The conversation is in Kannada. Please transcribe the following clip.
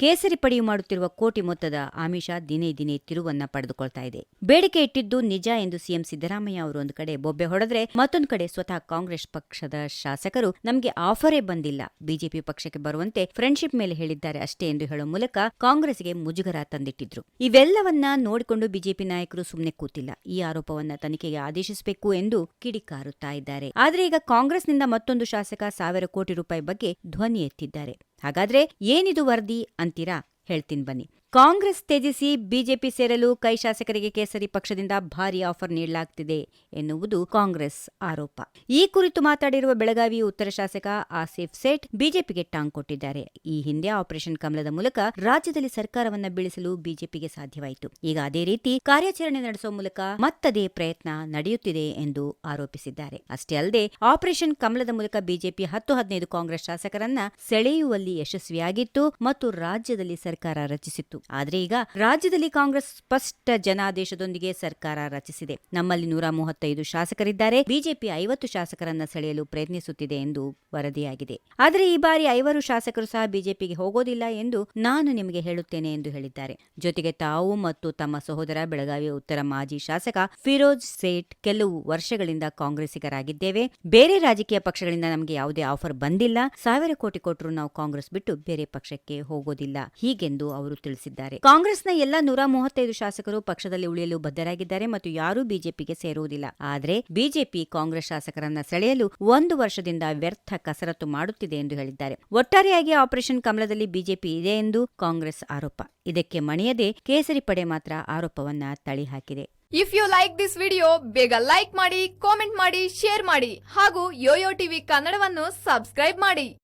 ಕೇಸರಿ ಪಡೆಯು ಮಾಡುತ್ತಿರುವ ಕೋಟಿ ಮೊತ್ತದ ಆಮಿಷ ದಿನೇ ದಿನೇ ತಿರುವನ್ನ ಪಡೆದುಕೊಳ್ತಾ ಇದೆ. ಬೇಡಿಕೆ ಇಟ್ಟಿದ್ದು ನಿಜ ಎಂದು ಸಿಎಂ ಸಿದ್ದರಾಮಯ್ಯ ಅವರು ಒಂದು ಕಡೆ ಬೊಬ್ಬೆ ಹೊಡೆದ್ರೆ ಮತ್ತೊಂದು ಕಡೆ ಸ್ವತಃ ಕಾಂಗ್ರೆಸ್ ಪಕ್ಷದ ಶಾಸಕರು ನಮಗೆ ಆಫರೇ ಬಂದಿಲ್ಲ. ಬಿಜೆಪಿ ಪಕ್ಷಕ್ಕೆ ಬರುವಂತೆ ಫ್ರೆಂಡ್ಶಿಪ್ ಮೇಲೆ ಹೇಳಿದ್ದಾರೆ ಅಷ್ಟೇ ಎಂದು ಹೇಳುವ ಮೂಲಕ ಕಾಂಗ್ರೆಸ್ಗೆ ಮುಜುಗರ ತಂದಿಟ್ಟಿದ್ರು. ಇವೆಲ್ಲವನ್ನ ನೋಡಿಕೊಂಡು ಬಿಜೆಪಿ ನಾಯಕರು ಸುಮ್ಮನೆ ಕೂತಿಲ್ಲ. ಈ ಆರೋಪವನ್ನ ತನಿಖೆಗೆ ಆದೇಶಿಸಬೇಕು ಎಂದು ಕಿಡಿಕಾರುತ್ತಾ ಇದ್ದಾರೆ. ಆದ್ರೆ ಈಗ ಕಾಂಗ್ರೆಸ್ನಿಂದ ಮತ್ತೊಂದು ಶಾಸಕ ಸಾವಿರ ಕೋಟಿ ರೂಪಾಯಿ ಬಗ್ಗೆ ಧ್ವನಿ ಎತ್ತಿದ್ದಾರೆ. ಹಾಗಾದ್ರೆ ಏನಿದು ವರದಿ ಅಂತೀರಾ? ಹೇಳ್ತೀನಿ ಬನ್ನಿ. ಕಾಂಗ್ರೆಸ್ ತ್ಯಜಿಸಿ ಬಿಜೆಪಿ ಸೇರಲು ಕೈ ಶಾಸಕರಿಗೆ ಕೇಸರಿ ಪಕ್ಷದಿಂದ ಭಾರಿ ಆಫರ್ ನೀಡಲಾಗ್ತಿದೆ ಎನ್ನುವುದು ಕಾಂಗ್ರೆಸ್ ಆರೋಪ. ಈ ಕುರಿತು ಮಾತಾಡಿರುವ ಬೆಳಗಾವಿ ಉತ್ತರ ಶಾಸಕ ಆಸಿಫ್ ಸೇಠ್ ಬಿಜೆಪಿಗೆ ಟಾಂಗ್ ಕೊಟ್ಟಿದ್ದಾರೆ. ಈ ಹಿಂದೆ ಆಪರೇಷನ್ ಕಮಲದ ಮೂಲಕ ರಾಜ್ಯದಲ್ಲಿ ಸರ್ಕಾರವನ್ನು ಬೀಳಿಸಲು ಬಿಜೆಪಿಗೆ ಸಾಧ್ಯವಾಯಿತು. ಈಗ ಅದೇ ರೀತಿ ಕಾರ್ಯಾಚರಣೆ ನಡೆಸುವ ಮೂಲಕ ಮತ್ತದೇ ಪ್ರಯತ್ನ ನಡೆಯುತ್ತಿದೆ ಎಂದು ಆರೋಪಿಸಿದ್ದಾರೆ. ಅಷ್ಟೇ ಅಲ್ಲದೆ ಆಪರೇಷನ್ ಕಮಲದ ಮೂಲಕ ಬಿಜೆಪಿ ಹತ್ತು ಹದಿನೈದು ಕಾಂಗ್ರೆಸ್ ಶಾಸಕರನ್ನ ಸೆಳೆಯುವಲ್ಲಿ ಯಶಸ್ವಿಯಾಗಿತ್ತು ಮತ್ತು ರಾಜ್ಯದಲ್ಲಿ ಸರ್ಕಾರ ರಚಿಸಿತ್ತು. ಆದ್ರೆ ಈಗ ರಾಜ್ಯದಲ್ಲಿ ಕಾಂಗ್ರೆಸ್ ಸ್ಪಷ್ಟ ಜನಾದೇಶದೊಂದಿಗೆ ಸರ್ಕಾರ ರಚಿಸಿದೆ. ನಮ್ಮಲ್ಲಿ ನೂರ ಮೂವತ್ತೈದು ಶಾಸಕರಿದ್ದಾರೆ. ಬಿಜೆಪಿ ಐವತ್ತು ಶಾಸಕರನ್ನ ಸೆಳೆಯಲು ಪ್ರಯತ್ನಿಸುತ್ತಿದೆ ಎಂದು ವರದಿಯಾಗಿದೆ. ಆದರೆ ಈ ಬಾರಿ ಐವರು ಶಾಸಕರು ಸಹ ಬಿಜೆಪಿಗೆ ಹೋಗೋದಿಲ್ಲ ಎಂದು ನಾನು ನಿಮಗೆ ಹೇಳುತ್ತೇನೆ ಎಂದು ಹೇಳಿದ್ದಾರೆ. ಜೊತೆಗೆ ತಾವು ಮತ್ತು ತಮ್ಮ ಸಹೋದರ ಬೆಳಗಾವಿ ಉತ್ತರ ಮಾಜಿ ಶಾಸಕ ಫಿರೋಜ್ ಸೇಠ್ ಕೆಲವು ವರ್ಷಗಳಿಂದ ಕಾಂಗ್ರೆಸ್ಸಿಗರಾಗಿದ್ದೇವೆ. ಬೇರೆ ರಾಜಕೀಯ ಪಕ್ಷಗಳಿಂದ ನಮಗೆ ಯಾವುದೇ ಆಫರ್ ಬಂದಿಲ್ಲ. ಸಾವಿರ ಕೋಟಿ ಕೊಟ್ಟರು ನಾವು ಕಾಂಗ್ರೆಸ್ ಬಿಟ್ಟು ಬೇರೆ ಪಕ್ಷಕ್ಕೆ ಹೋಗೋದಿಲ್ಲ. ಹೀಗೆಂದು ಅವರು ತಿಳಿಸಿದ್ದಾರೆ. ಕಾಂಗ್ರೆಸ್ನ ಎಲ್ಲಾ ನೂರ ಮೂವತ್ತೈದು ಶಾಸಕರು ಪಕ್ಷದಲ್ಲಿ ಉಳಿಯಲು ಬದ್ಧರಾಗಿದ್ದಾರೆ ಮತ್ತು ಯಾರೂ ಬಿಜೆಪಿಗೆ ಸೇರುವುದಿಲ್ಲ. ಆದರೆ ಬಿಜೆಪಿ ಕಾಂಗ್ರೆಸ್ ಶಾಸಕರನ್ನ ಸೆಳೆಯಲು ಒಂದು ವರ್ಷದಿಂದ ವ್ಯರ್ಥ ಕಸರತ್ತು ಮಾಡುತ್ತಿದೆ ಎಂದು ಹೇಳಿದ್ದಾರೆ. ಒಟ್ಟಾರೆಯಾಗಿ ಆಪರೇಷನ್ ಕಮಲದಲ್ಲಿ ಬಿಜೆಪಿ ಇದೆ ಎಂದು ಕಾಂಗ್ರೆಸ್ ಆರೋಪ. ಇದಕ್ಕೆ ಮಣಿಯದೆ ಕೇಸರಿ ಪಡೆ ಮಾತ್ರ ಆರೋಪವನ್ನ ತಳ್ಳಿಹಾಕಿದೆ if you like this video ಬೇಗ ಲೈಕ್ ಮಾಡಿ ಕಾಮೆಂಟ್ ಮಾಡಿ ಶೇರ್ ಮಾಡಿ ಹಾಗೂ ಯೋಯೋ ಟಿವಿ ಕನ್ನಡವನ್ನು ಸಬ್ಸ್ಕ್ರೈಬ್ ಮಾಡಿ.